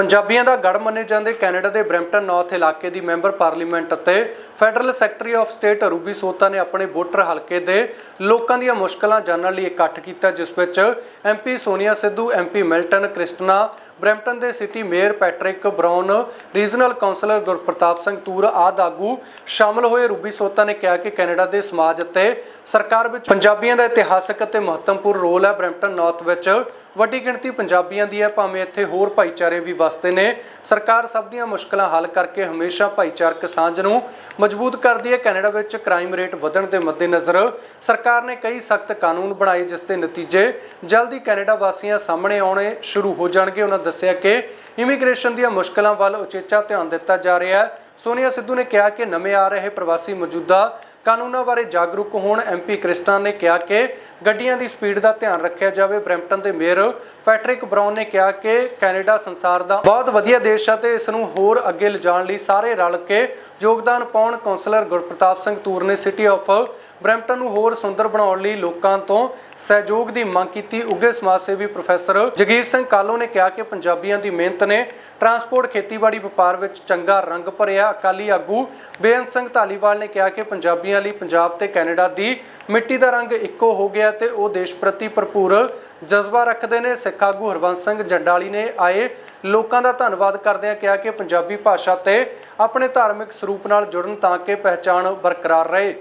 ਪੰਜਾਬੀਆਂ ਦਾ ਗੜ ਮੰਨੇ ਜਾਂਦੇ ਕੈਨੇਡਾ ਦੇ ਬ੍ਰੈਂਪਟਨ ਨਾਰਥ ਇਲਾਕੇ ਦੀ ਮੈਂਬਰ ਪਾਰਲੀਮੈਂਟ ਅਤੇ federal secretary of state Ruby Sahota ਨੇ ਆਪਣੇ ਵੋਟਰ ਹਲਕੇ ਦੇ ਲੋਕਾਂ ਦੀਆਂ ਮੁਸ਼ਕਲਾਂ ਜਾਣਨ ਲਈ ਇਕੱਠ ਕੀਤਾ, ਜਿਸ ਵਿੱਚ MP Sonia Sidhu MP Milton Kristina Brampton ਦੇ city mayor Patrick Brown, regional councillor Gurpartap Singh Toor ਆਦਿ ਆਗੂ ਸ਼ਾਮਲ ਹੋਏ ਰੂਬੀ ਸੋਤਾ ਨੇ ਕਿਹਾ ਕਿ ਕੈਨੇਡਾ ਦੇ ਸਮਾਜ ਅਤੇ ਸਰਕਾਰ ਵਿੱਚ ਪੰਜਾਬੀਆਂ ਦਾ ਇਤਿਹਾਸਕ ਅਤੇ ਮਹੱਤਵਪੂਰਨ ਰੋਲ ਹੈ। ਬ੍ਰੈਂਪਟਨ ਨਾਰਥ ਵਿੱਚ ਵੱਡੀ ਗਿਣਤੀ ਪੰਜਾਬੀਆਂ ਦੀ ਹੈ, ਭਾਵੇਂ ਇੱਥੇ ਹੋਰ ਭਾਈਚਾਰੇ ਵੀ ਵਸਦੇ ਨੇ। ਸਰਕਾਰ ਸਭ ਦੀਆਂ ਮੁਸ਼ਕਲਾਂ ਹੱਲ ਕਰਕੇ ਹਮੇਸ਼ਾ ਭਾਈਚਾਰਕ ਸਾਂਝ ਨੂੰ ਮਜ਼ਬੂਤ ਕਰਦੀ ਹੈ। ਕੈਨੇਡਾ ਵਿੱਚ ਕ੍ਰਾਈਮ ਰੇਟ ਵਧਣ ਦੇ ਮੱਦੇਨਜ਼ਰ ਸਰਕਾਰ ਨੇ ਕਈ ਸਖਤ ਕਾਨੂੰਨ ਬਣਾਏ, ਜਿਸ ਦੇ ਨਤੀਜੇ ਜਲਦੀ ਕੈਨੇਡਾ ਵਾਸੀਆਂ ਸਾਹਮਣੇ ਆਉਣੇ ਸ਼ੁਰੂ ਹੋ ਜਾਣਗੇ। ਉਹਨਾਂ ਦੱਸਿਆ ਕਿ ਇਮੀਗ੍ਰੇਸ਼ਨ ਦੀਆਂ ਮੁਸ਼ਕਲਾਂ ਵੱਲ ਉਚੇਚਾ ਧਿਆਨ ਦਿੱਤਾ ਜਾ ਰਿਹਾ ਹੈ। ਸੋਨੀਆ ਸਿੱਧੂ ਨੇ ਕਿਹਾ ਕਿ ਨਵੇਂ ਆ ਰਹੇ ਪ੍ਰਵਾਸੀ ਮੌਜੂਦਾ ਕਾਨੂੰਨਾਂ ਬਾਰੇ ਜਾਗਰੂਕ ਹੋਣ ਐਮਪੀ ਕ੍ਰਿਸਟਨ ਨੇ ਕਿਹਾ ਕਿ ਗੱਡੀਆਂ ਦੀ ਸਪੀਡ ਦਾ ਧਿਆਨ ਰੱਖਿਆ ਜਾਵੇ। ਬ੍ਰੈਂਪਟਨ ਦੇ ਮੇਅਰ ਪੈਟਰਿਕ ਬਰਾਊਨ ਨੇ ਕਿਹਾ ਕਿ ਕੈਨੇਡਾ ਸੰਸਾਰ ਦਾ ਬਹੁਤ ਵਧੀਆ ਦੇਸ਼ ਹੈ ਤੇ ਇਸ ਨੂੰ ਹੋਰ ਅੱਗੇ ਲਿਜਾਣ ਲਈ ਸਾਰੇ ਰਲ ਕੇ ਯੋਗਦਾਨ ਪਾਉਣ ਕਾਉਂਸਲਰ ਗੁਰਪ੍ਰਤਾਪ ਸਿੰਘ ਤੂਰ ਨੇ ਸਿਟੀ ਆਫ ਬ੍ਰੈਂਪਟਨ ਨੂੰ ਹੋਰ ਸੁੰਦਰ ਬਣਾਉਣ ਲਈ ਲੋਕਾਂ ਤੋਂ ਸਹਿਯੋਗ ਦੀ ਮੰਗ ਕੀਤੀ। ਉੱਘੇ ਸਮਾਜ ਸੇਵੀ ਪ੍ਰੋਫੈਸਰ ਜਗੀਰ ਸਿੰਘ ਕਾਲੋ ਨੇ ਕਿਹਾ ਕਿ ਪੰਜਾਬੀਆਂ ਦੀ ਮਿਹਨਤ ਨੇ ਟਰਾਂਸਪੋਰਟ ਖੇਤੀਬਾੜੀ ਵਪਾਰ ਵਿੱਚ ਚੰਗਾ ਰੰਗ ਭਰਿਆ। ਅਕਾਲੀ ਆਗੂ ਬੇਅੰਤ ਸਿੰਘ ਧਾਲੀਵਾਲ ਨੇ ਕਿਹਾ ਕਿ ਪੰਜਾਬੀਆਂ ਲਈ ਪੰਜਾਬ ਤੇ ਕੈਨੇਡਾ ਦੀ ਮਿੱਟੀ ਦਾ ਰੰਗ ਇੱਕੋ ਹੋ ਗਿਆ ਤੇ ਉਹ ਦੇਸ਼ ਪ੍ਰਤੀ ਭਰਪੂਰ ਜਜ਼ਬਾ ਰੱਖਦੇ ਨੇ। ਸਿੱਖ ਆਗੂ ਹਰਵੰਸ ਸਿੰਘ ਜੰਡਾਲੀ ਨੇ ਆਏ ਲੋਕਾਂ ਦਾ ਧੰਨਵਾਦ ਕਰਦਿਆਂ ਕਿਹਾ ਕਿ ਪੰਜਾਬੀ ਭਾਸ਼ਾ ਤੇ ਆਪਣੇ ਧਾਰਮਿਕ ਸਰੂਪ ਨਾਲ ਜੁੜਨ ਤਾਂ ਕਿ ਪਹਿਚਾਣ ਬਰਕਰਾਰ ਰਹੇ।